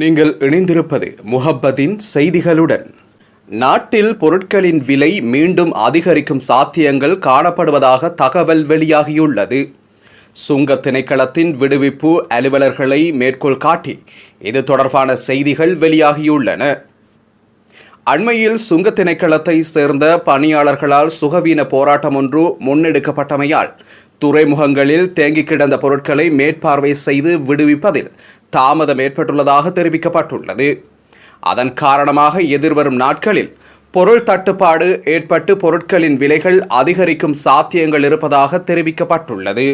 நீங்கள் இணைந்திருப்பது முஹப்பத்தின் செய்திகளுடன். நாட்டில் பொருட்களின் விலை மீண்டும் அதிகரிக்கும் சாத்தியங்கள் காணப்படுவதாக தகவல் வெளியாகியுள்ளது. சுங்க திணைக்களத்தின் விடுவிப்பு அலுவலர்களை மேற்கோள் காட்டி இது தொடர்பான செய்திகள் வெளியாகியுள்ளன. அண்மையில் சுங்க திணைக்களத்தை சேர்ந்த பணியாளர்களால் சுகவீன போராட்டம் ஒன்று முன்னெடுக்கப்பட்டமையால் துறைமுகங்களில் தேங்கி கிடந்த பொருட்களை மேற்பார்வை செய்து விடுவிப்பதில் தாமதம் ஏற்பட்டுள்ளதாக தெரிவிக்கப்பட்டுள்ளது. அதன் காரணமாக எதிர்வரும் நாட்களில் பொருள் தட்டுப்பாடு ஏற்பட்டு பொருட்களின் விலைகள் அதிகரிக்கும் சாத்தியங்கள் இருப்பதாக தெரிவிக்கப்பட்டுள்ளது.